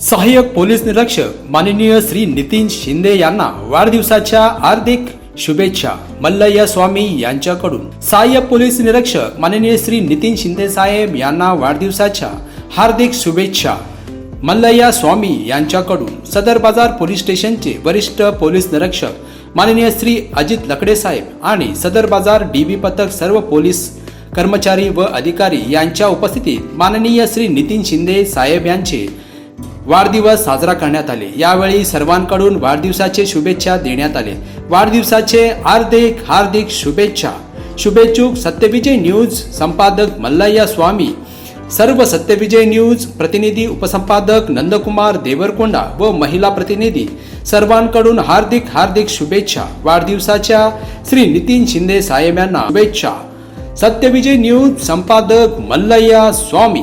सहाय्यक पोलीस निरीक्षक माननीय श्री नितीन शिंदे यांना वाढदिवसाच्या हार्दिक शुभेच्छा. मल्लय्या स्वामी यांच्याकडून सहाय्यक पोलीस निरीक्षक माननीय श्री नितीन शिंदे साहेब यांना वाढदिवसाच्या हार्दिक शुभेच्छा. मल्लय्या स्वामी यांच्याकडून सदर बाजार पोलीस स्टेशनचे वरिष्ठ पोलीस निरीक्षक माननीय श्री अजित लकडे साहेब आणि सदर बाजार डीबी पथक सर्व पोलीस कर्मचारी व अधिकारी यांच्या उपस्थितीत माननीय श्री नितीन शिंदे साहेब यांचे वाढदिवस साजरा करण्यात आले. यावेळी सर्वांकडून वाढदिवसाचे शुभेच्छा देण्यात आले. वाढदिवसाचे हार्दिक हार्दिक शुभेच्छा. शुभेच्छुक सत्यविजय न्यूज संपादक मल्लय्या स्वामी. सर्व सत्यविजय न्यूज प्रतिनिधी उपसंपादक नंदकुमार देवरकोंडा व महिला प्रतिनिधी. सर्वांकडून हार्दिक हार्दिक शुभेच्छा. वाढदिवसाच्या श्री नितीन शिंदे साहेब यांना शुभेच्छा. सत्यविजय न्यूज संपादक मल्लय्या स्वामी.